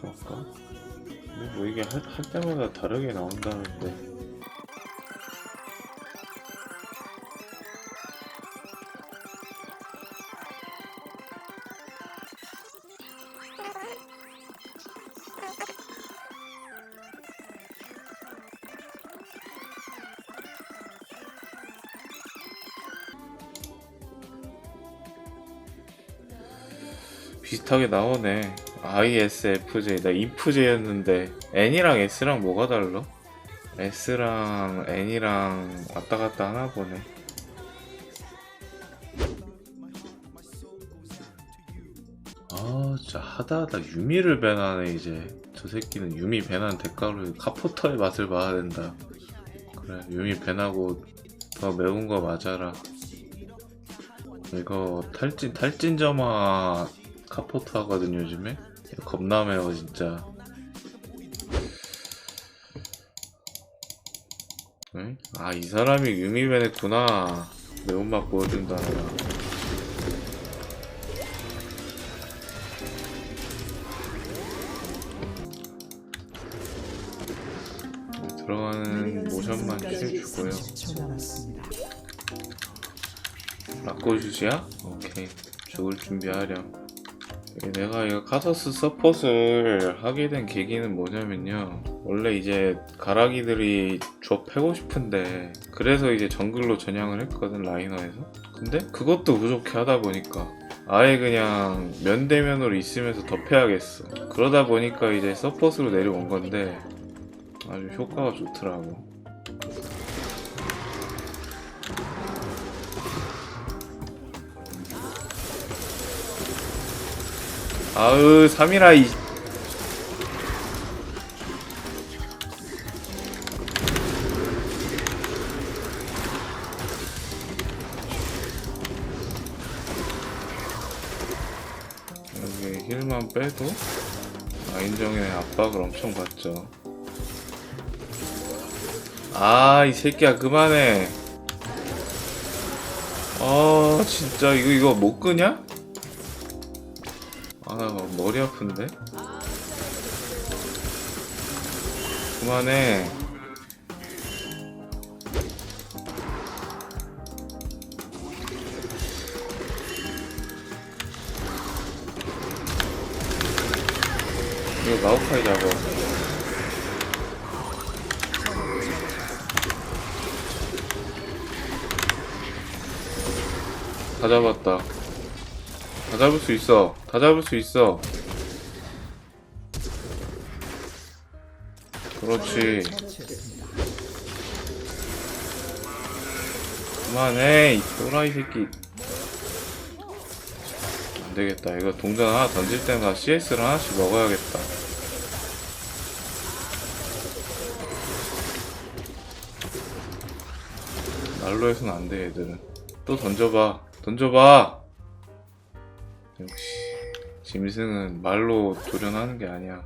그럴까? 근데 뭐 이게 할, 할 때마다 다르게 나온다는데 비슷하게 나오네 ISFJ 나 INFJ였는데 N이랑 S랑 뭐가 달라? S랑 N이랑 왔다 갔다 하나 보네. 아 진짜 하다 하다 유미를 배나네 이제. 저 새끼는 유미 배난 대가로 카포터의 맛을 봐야 된다. 그래 유미 배나고 더 매운 거 맞아라. 이거 탈진 탈진점화 카포트 하거든 요즘에 겁나 매워 진짜. 아이 사람이 유미벤 했구나. 매운맛 보여준다 들어가는 모션만 킬주고요. 라꼬주지야? 오케이. 죽을 준비하렴 내가 이거 카서스 서폿을 하게 된 계기는 뭐냐면요. 원래 이제 가라기들이 조 패고 싶은데 그래서 이제 정글로 전향을 했거든 라이너에서. 근데 그것도 부족해 하다 보니까 아예 그냥 면대면으로 있으면서 더 패야겠어. 그러다 보니까 이제 서폿으로 내려온 건데 아주 효과가 좋더라고 아으 3이라 이. 여기 힐만 빼도? 라인정의 압박을 엄청 받죠. 아 이 새끼야 그만해. 아 진짜 이거 이거 못 끄냐? 머리 아픈데? 그만해. 이거 마우카이 잡아. 다 잡았다. 다 잡을 수 있어. 다 잡을 수 있어. 그렇지. 그만해, 이 또라이 새끼. 안 되겠다. 이거 동전 하나 던질 때마다 CS를 하나씩 먹어야겠다. 날로 해서는 안 돼, 얘들은. 또 던져봐. 던져봐! 역시 짐승은 말로 도전하는 게 아니야.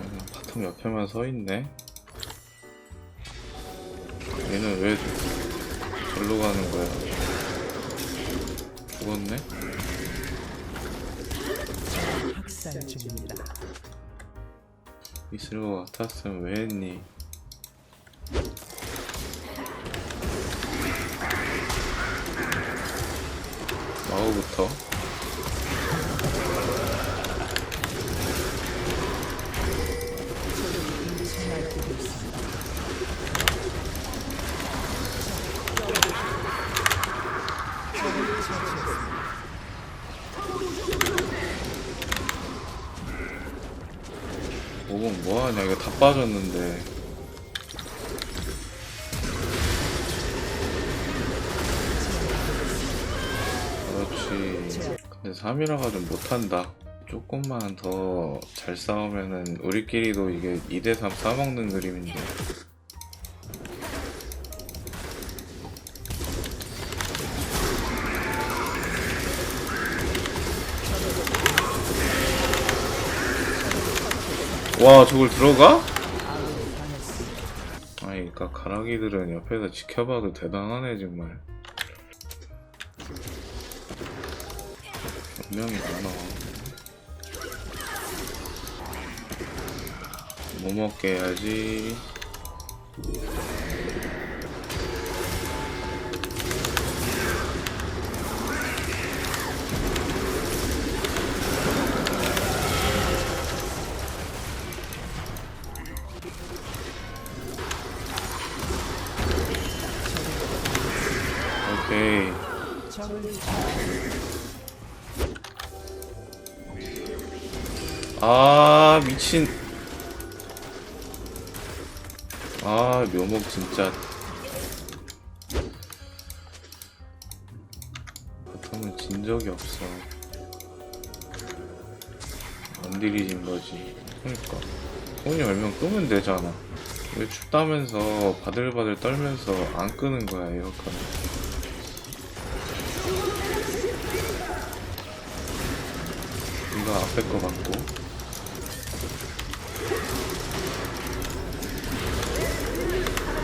음, 바텀 옆에만 서 있네. 있을 것 같았으면 왜 했니? 다 빠졌는데. 그렇지. 근데 3이라가 좀 못한다. 조금만 더 잘 싸우면은 우리끼리도 이게 2대3 싸먹는 그림인데 와 저걸 들어가? 아니 그니까 가라기들은 옆에서 지켜봐도 대단하네 정말. 분명히 많아 뭐 먹게 해야지 아 미친. 아 묘목 진짜. 바텀은 진 적이 없어. 안 들이진 거지. 그러니까. 손이 얼면 끄면 되잖아. 왜 춥다면서 바들바들 떨면서 안 끄는 거야 에어컨을 이거 앞에 거 같고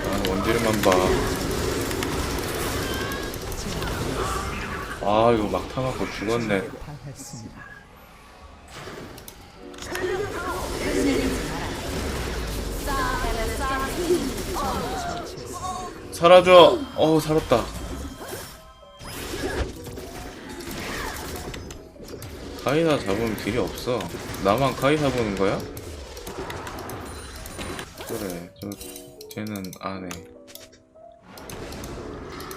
아 원딜만 봐. 아 이거 막타 맞고 죽었네. 사라져. 어 살았다. 카이사 잡으면 딜이 없어. 나만 카이사 보는 거야? 그래, 저 쟤는 안 해.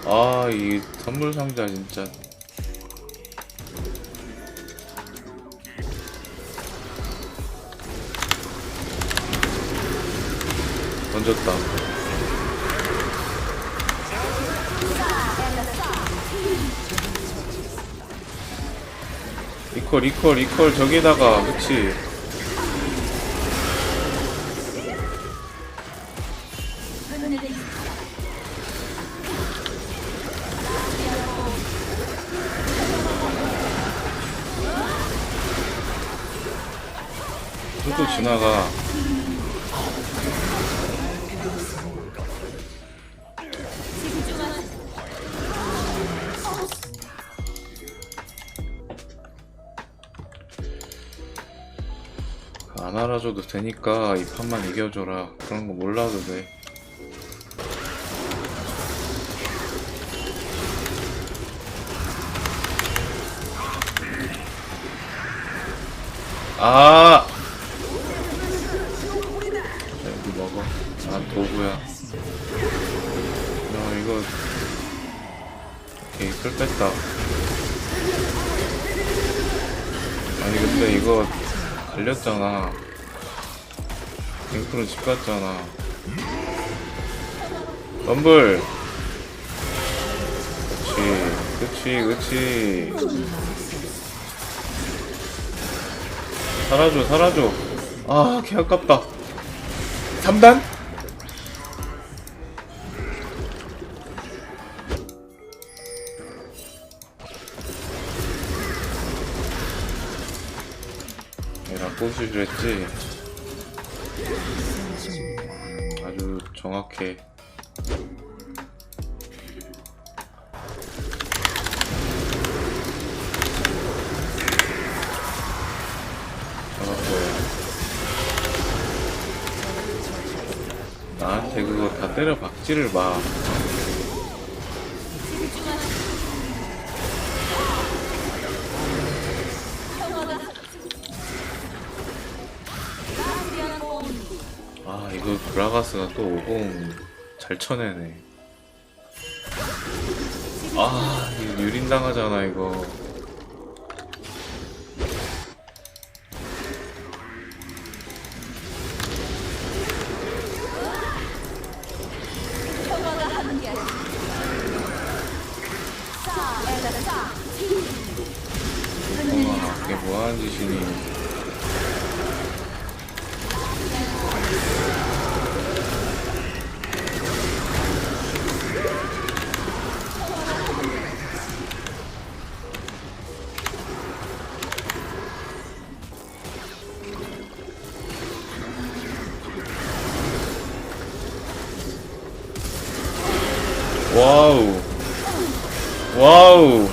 아, 이 선물 상자 진짜. 던졌다. 이퀄 이퀄 이퀄 저기다가 그치 되니까 이 판만 이겨줘라 그런 거 몰라도 돼 아! 자, 여기 먹어. 난 도구야. 야, 이거. 오케이, 풀 뺐다. 아니, 근데 이거 갈렸잖아. 갱프로 집 갔잖아. 럼블! 그치, 그치, 그치. 사라져, 사라져. 아, 개 아깝다. 3단? 얘랑 꼬수를 했지? 정확해. 잡았어요. 나한테 그거 다 때려 박지를 마. 브라가스가 또50잘 쳐내네. 아 유린 당하잖아 이거. 와 이게 뭐하는 짓이니? 와우. 와우.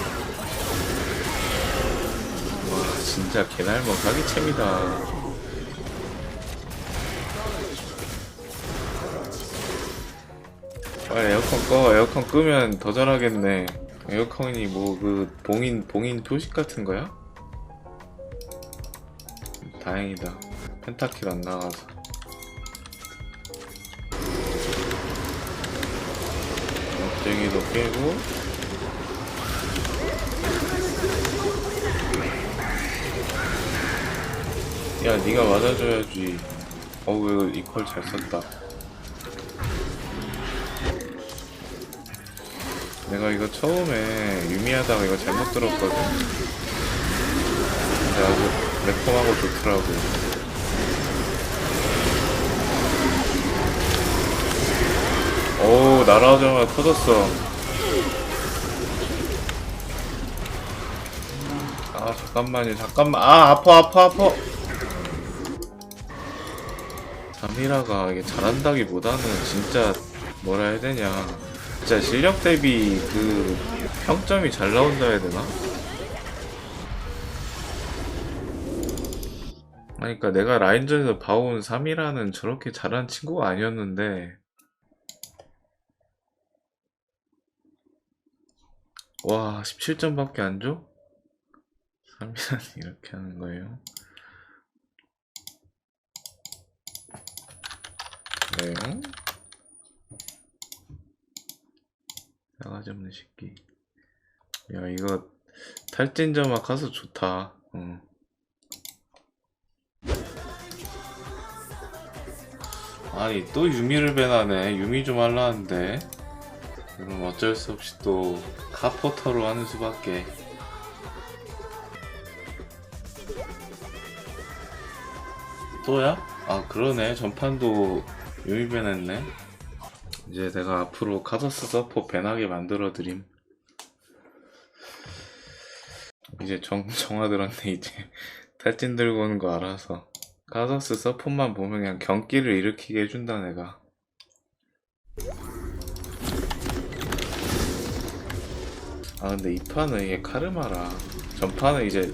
와, 진짜 개날먹 사기챔이다. 빨리 에어컨 꺼. 에어컨 끄면 더 잘하겠네. 에어컨이 뭐 그 봉인 봉인 표식 같은 거야? 다행이다. 펜타킬 안 나가서. 억제기도 깨고. 야, 네가 맞아줘야지. 어우, 이퀄 잘 썼다. 내가 이거 처음에 유미하다가 이거 잘못 들었거든. 근데 아주 매콤하고 좋더라고. 오, 날아오자마자 터졌어. 아, 잠깐만요, 잠깐만. 아, 아파, 아파, 아파. 자미라가 이게 잘한다기보다는 진짜 뭐라 해야 되냐. 진짜 실력 대비 그 평점이 잘 나온다 해야 되나? 그러니까 내가 라인전에서 봐온 3이라는 저렇게 잘한 친구가 아니었는데 와 17점밖에 안 줘? 3이라는 이렇게 하는 거예요? 네 나가지 없는 새끼 야 이거 탈진점막 가서 좋다 어. 아니 또 유미를 배나네 유미 좀 할라는데 그럼 어쩔 수 없이 또 카포터로 하는 수밖에. 또야? 아 그러네. 전판도 유미 배냈네. 이제 내가 앞으로 카더스 서포 배나게 만들어 드림. 이제 정, 정화들한테 이제 탈진 들고 오는 거 알아서 카더스 서폿만 보면 그냥 경기를 일으키게 해준다 내가 아 근데 이 판은 이게 카르마라. 전판은 이제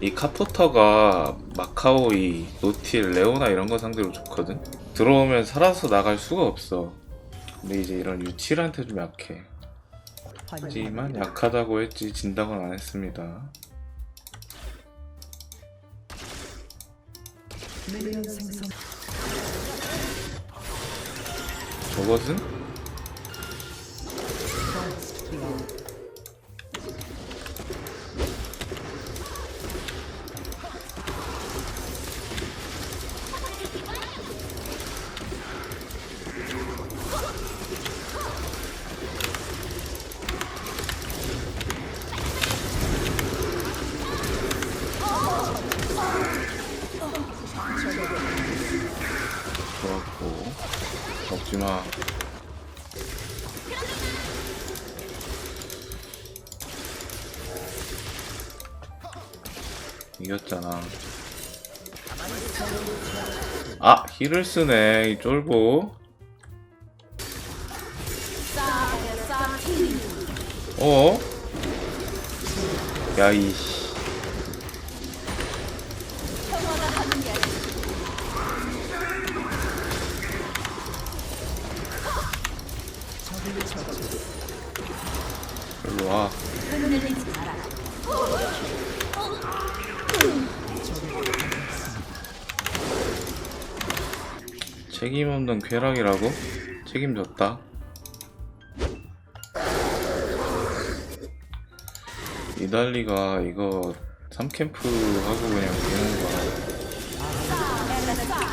이 카포터가 마카오이, 노틸, 레오나 이런 거 상대로 좋거든? 들어오면 살아서 나갈 수가 없어. 근데 이제 이런 유틸한테 좀 약해. 하지만 약하다고 했지 진다고는 안 했습니다. 저것은? 이겼잖아. 아 힐을 쓰네 이 쫄보. 어? 야이 적을 처치 일로 와 책임 없는 쾌락이라고? 책임졌다. 이달리가 이거 3캠프 하고 그냥 되는 거야.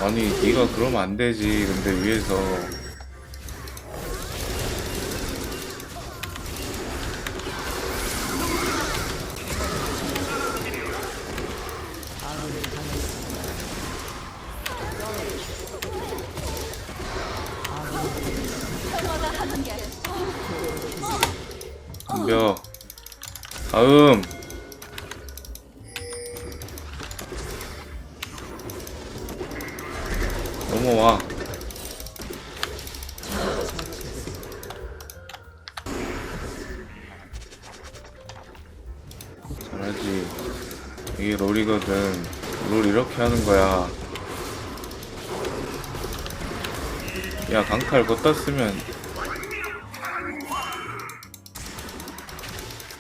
아니, 네가 그러면 안 되지. 근데 위에서 알지. 이게 롤이거든. 롤 이렇게 하는 거야. 야 강탈 걷다 쓰면.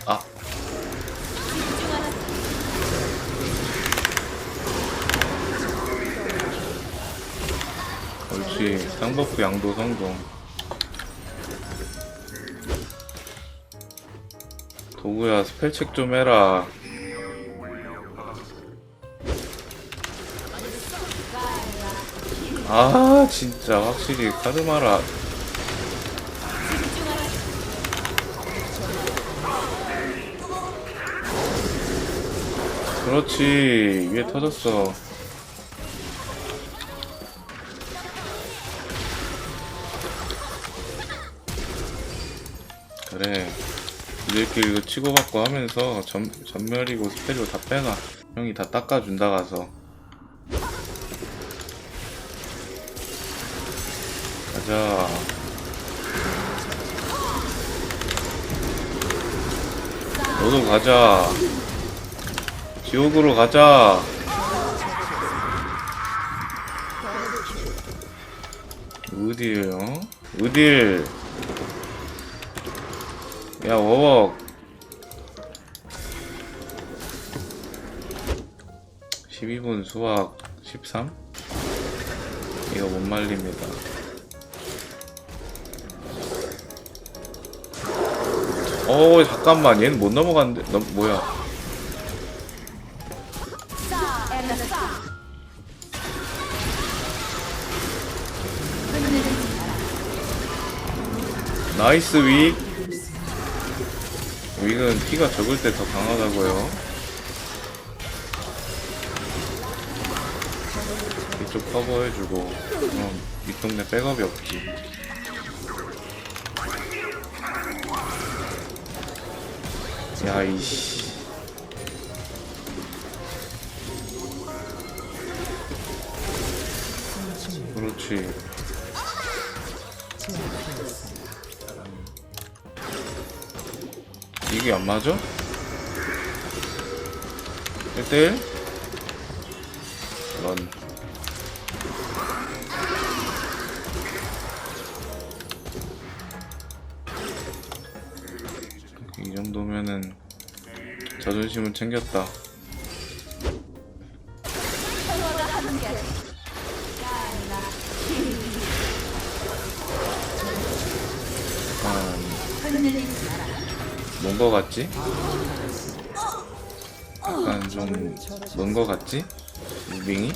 아. 옳지. 상버프 양도 성공 도구야 스펠책 좀 해라. 아 진짜 확실히 카르마라. 그렇지 위에 터졌어 이거 치고받고 하면서 전, 전멸이고 스펠로 다 빼놔. 형이 다 닦아준다 가서. 가자. 너도 가자. 지옥으로 가자. 어딜 어? 어딜. 야 워벅 12분 수학 13? 이거 못 말립니다. 어 잠깐만. 얘는 못 넘어갔는데? 너 뭐야? 나이스 윅 윅은 피가 적을 때 더 강하다고요 쪽 커버해주고 그럼 윗동네 백업이 없지 야 이씨 그렇지 이게 안 맞아? 1대1? 자존심은 챙겼다 뭔거 같지? 약간 좀뭔거 같지? 무빙이?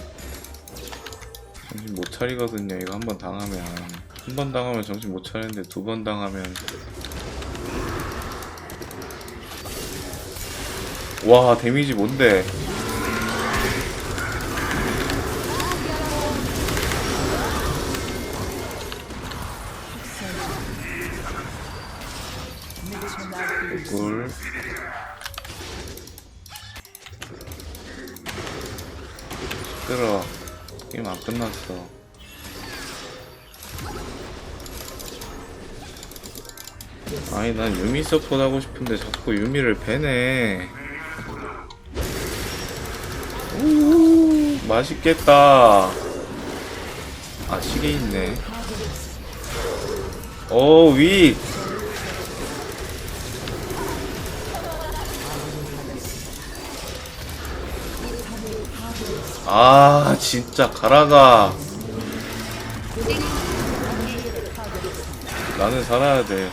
정신 못 차리거든요 이거 한 번 당하면 한 번 당하면 정신 못 차리는데 두 번 당하면 와 데미지 뭔데? 꿀. 시끄러 게임 안 끝났어. 아니 난 유미 서포트 하고 싶은데 자꾸 유미를 배네 맛있겠다. 아 시계 있네. 오 위. 아 진짜 가라가. 나는 살아야 돼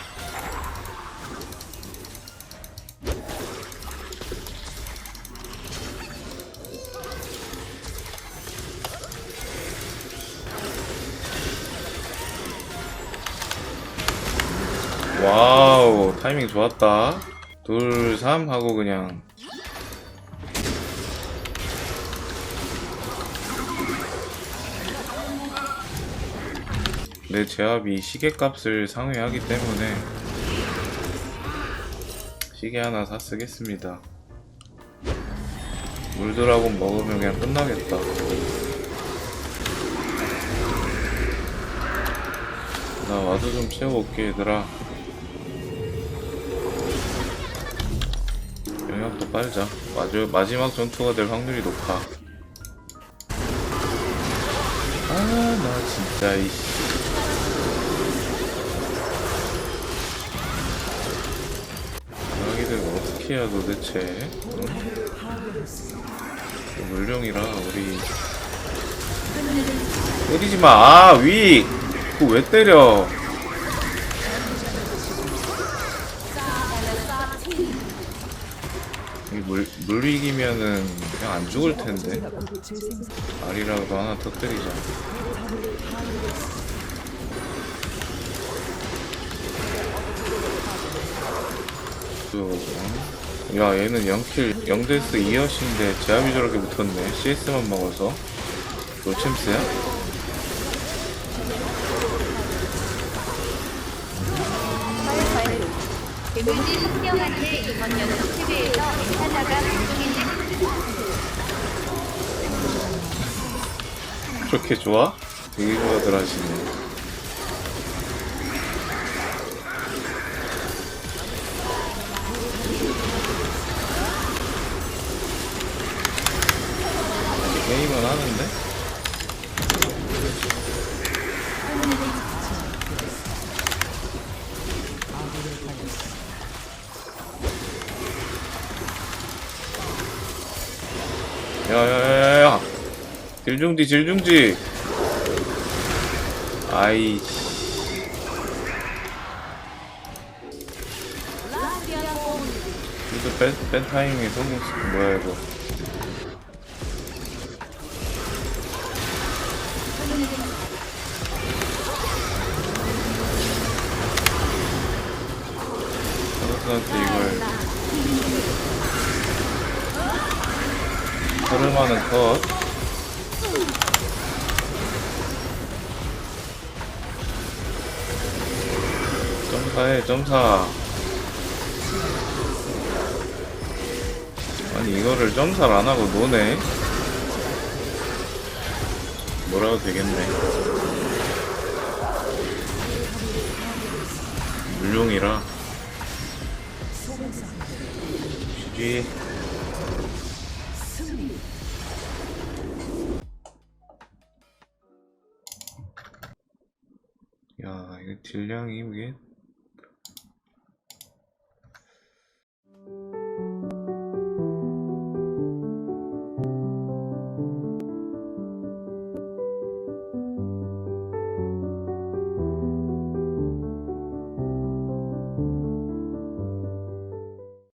와우 타이밍 좋았다 둘 삼 하고 그냥 내 제압이 시계값을 상회하기 때문에 시계 하나 사 쓰겠습니다. 물드라곤 먹으면 그냥 끝나겠다. 나 와드 좀 채워올게 얘들아. 마지막부터 빨자. 마지, 마지막 전투가 될 확률이 높아. 아, 나 진짜, 이씨. 아기들 어떻게 해야 도대체? 응? 물룡이라 우리 때리지 마. 아, 위. 그거 왜 때려? 물, 물 이기면은 그냥 안 죽을 텐데. 알이라도 하나 터뜨리자. 또, 어? 야, 얘는 0킬, 0데스 2여신데 제압이 저렇게 붙었네. CS만 먹어서. 노챔스야? 대물질 숙명한테 이번 연속 TV에서 엑사사가 방송했는데 그렇게 좋아? 되게 좋아들 하시네. 야야야야야. 질중지 질중지. 아이 이거 뺀, 뺀 타이밍에 성공 뭐야 이거 흐름하는 컷. 점사해 점사. 아니 이거를 점사를 안하고 노네. 뭐라도 되겠네. 물용이라. GG 딜량이 이게